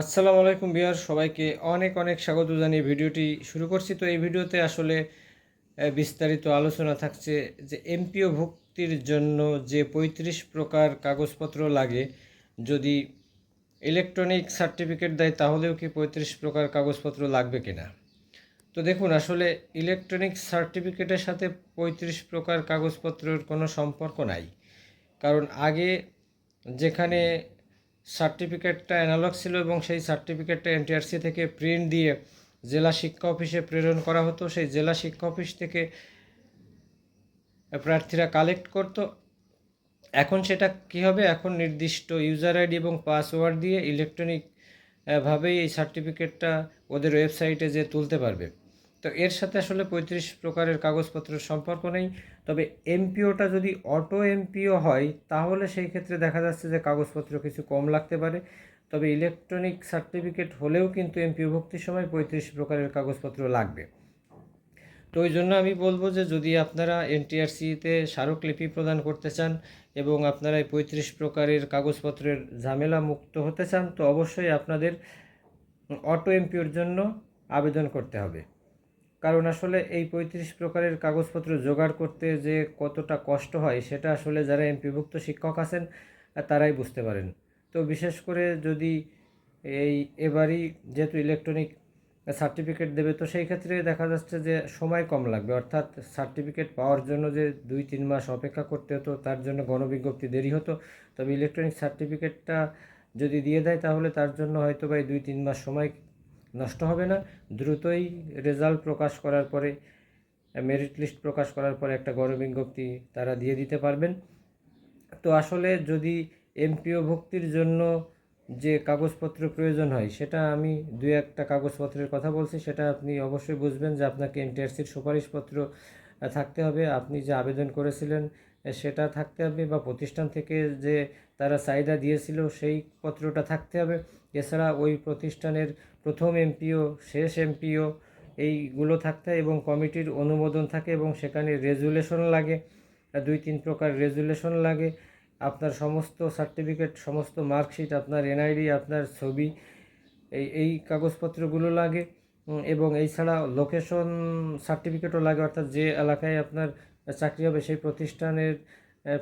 আসসালামু আলাইকুম বিহার সবাইকে অনেক অনেক স্বাগত জানিয়ে ভিডিওটি শুরু করছি। তো এই ভিডিওতে আসলে বিস্তারিত আলোচনা থাকছে যে এমপিও ভুক্তির জন্য যে পঁয়ত্রিশ প্রকার কাগজপত্র লাগে, যদি ইলেকট্রনিক সার্টিফিকেট দেয় তাহলেও কি পঁয়ত্রিশ প্রকার কাগজপত্র লাগবে কিনা? তো দেখুন, আসলে ইলেকট্রনিক সার্টিফিকেটের সাথে পঁয়ত্রিশ প্রকার কাগজপত্রের কোনো সম্পর্ক নাই। কারণ আগে যেখানে সার্টিফিকেটটা অ্যানালগ ছিল এবং সেই সার্টিফিকেটটা এনটিআরসি থেকে প্রিন্ট দিয়ে জেলা শিক্ষা অফিসে প্রেরণ করা হতো। সেই জেলা শিক্ষা অফিস থেকে প্রার্থীরা কালেক্ট করতো। এখন সেটা কী হবে? এখন নির্দিষ্ট ইউজার আইডি এবং পাসওয়ার্ড দিয়ে ইলেকট্রনিক ভাবেই এই সার্টিফিকেটটা ওদের ওয়েবসাইটে যে তুলতে পারবে। তো এর সাথে আসলে পঁয়ত্রিশ প্রকারের কাগজপত্রের সম্পর্ক নেই। তবে এমপিওটা যদি অটো এমপিও হয়, তাহলে সেই ক্ষেত্রে দেখা যাচ্ছে যে কাগজপত্র কিছু কম লাগতে পারে। তবে ইলেকট্রনিক সার্টিফিকেট হলেও কিন্তু এমপিও ভক্তির সময় পঁয়ত্রিশ প্রকারের কাগজপত্র লাগবে। তো ওই জন্য আমি বলব যে যদি আপনারা এনটিআরসিতে স্মারকলিপি প্রদান করতে চান এবং আপনারা এই পঁয়ত্রিশ প্রকারের কাগজপত্রের ঝামেলা মুক্ত হতে চান, তো অবশ্যই আপনাদের অটো এমপিওর জন্য আবেদন করতে হবে। কারণ আসলে এই পঁয়ত্রিশ প্রকারের কাগজপত্র জোগাড় করতে যে কতটা কষ্ট হয়, সেটা আসলে যারা এমপিভুক্ত শিক্ষক আছেন তারাই বুঝতে পারেন। তো বিশেষ করে যদি এই এবারই যেহেতু ইলেকট্রনিক সার্টিফিকেট দেবে, তো সেই ক্ষেত্রে দেখা যাচ্ছে যে সময় কম লাগবে। অর্থাৎ সার্টিফিকেট পাওয়ার জন্য যে দুই তিন মাস অপেক্ষা করতে হতো, তার জন্য গণবিজ্ঞপ্তি দেরি হতো। তবে ইলেকট্রনিক সার্টিফিকেটটা যদি দিয়ে দেয়, তাহলে তার জন্য হয়তো বা দুই তিন মাস সময় নষ্ট হবে না। দ্রুতই রেজাল্ট প্রকাশ করার পরে মেরিট লিস্ট প্রকাশ করার পরে একটা গণবিজ্ঞপ্তি তারা দিয়ে দিতে পারবেন। তো আসলে যদি এমপিও ভক্তির জন্য যে কাগজপত্র প্রয়োজন হয়, সেটা আমি দুই একটা কাগজপত্রের কথা বলছি, সেটা আপনি অবশ্যই বুঝবেন যে আপনাকে এনটিআরসির সুপারিশপত্র থাকতে হবে, আপনি যে আবেদন করেছিলেন সেটা থাকতে হবে বা প্রতিষ্ঠান থেকে যে তারা চাহিদা দিয়েছিল সেই পত্রটা থাকতে হবে। এছাড়া ওই প্রতিষ্ঠানের প্রথম এমপিও, শেষ এমপিও এইগুলো থাকতে এবং কমিটির অনুমোদন থাকে এবং সেখানে রেজুলেশন লাগে, দুই তিন প্রকার রেজুলেশন লাগে। আপনার সমস্ত সার্টিফিকেট, সমস্ত মার্কশিট, আপনার এনআইডি, আপনার ছবি, এই এই কাগজপত্রগুলো লাগে। এবং এছাড়া লোকেশন সার্টিফিকেটও লাগে, অর্থাৎ যে এলাকায় আপনার চাকরি হবে সেই প্রতিষ্ঠানের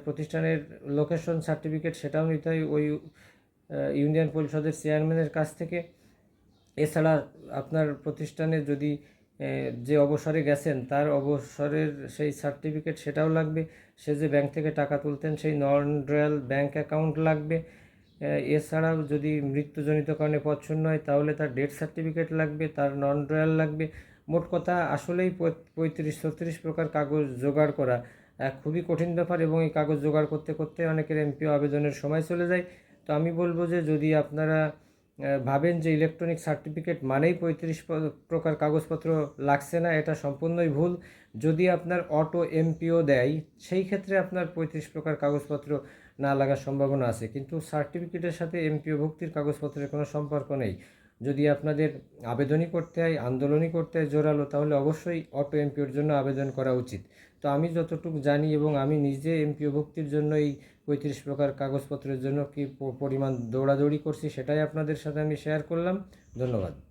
প্রতিষ্ঠানের লোকেশন সার্টিফিকেট সেটাও নিতে হয় ওই ইউনিয়ন পরিষদের চেয়ারম্যানের কাছ থেকে। এছাড়া আপনার প্রতিষ্ঠানে যদি যে অবসরে গেছেন, তার অবসরের সেই সার্টিফিকেট সেটাও লাগবে। সে যে ব্যাংক থেকে টাকা তুলতেন, সেই নন রয়্যাল ব্যাংক অ্যাকাউন্ট লাগবে। এছাড়াও যদি মৃত্যুজনিত কারণে শূন্য হয়, তাহলে তার ডেথ সার্টিফিকেট লাগবে, তার নন রয়্যাল লাগবে। মোট কথা, আসলেই পঁয়ত্রিশ, ছত্রিশ প্রকার কাগজ জোগাড় করা খুবই কঠিন ব্যাপার এবং এই কাগজ জোগাড় করতে করতে অনেকের এমপিও আবেদনের সময় চলে যায়। তো আমি বলব যে, যদি আপনারা ভাবেন যে ইলেকট্রনিক সার্টিফিকেট মানেই পঁয়ত্রিশ প্রকার কাগজপত্র লাগছে না, এটা সম্পূর্ণই ভুল। যদি আপনার অটো এমপিও দেয়, সেই ক্ষেত্রে আপনার পঁয়ত্রিশ প্রকার কাগজপত্র না লাগার সম্ভাবনা আছে। কিন্তু সার্টিফিকেটের সাথে এমপিও ভুক্তির কাগজপত্রের কোনো সম্পর্ক নেই। যদি আপনাদের আবেদনই করতে হয়, আন্দোলনই করতে হয় জোরালো, তাহলে অবশ্যই অটো এমপিওর জন্য আবেদন করা উচিত। তো আমি যতটুকু জানি এবং আমি নিজে এমপিও ভুক্তির জন্য এই পঁয়ত্রিশ প্রকার কাগজপত্রের জন্য কি পরিমাণ দৌড়াদৌড়ি করছি, সেটাই আপনাদের সাথে আমি শেয়ার করলাম। ধন্যবাদ।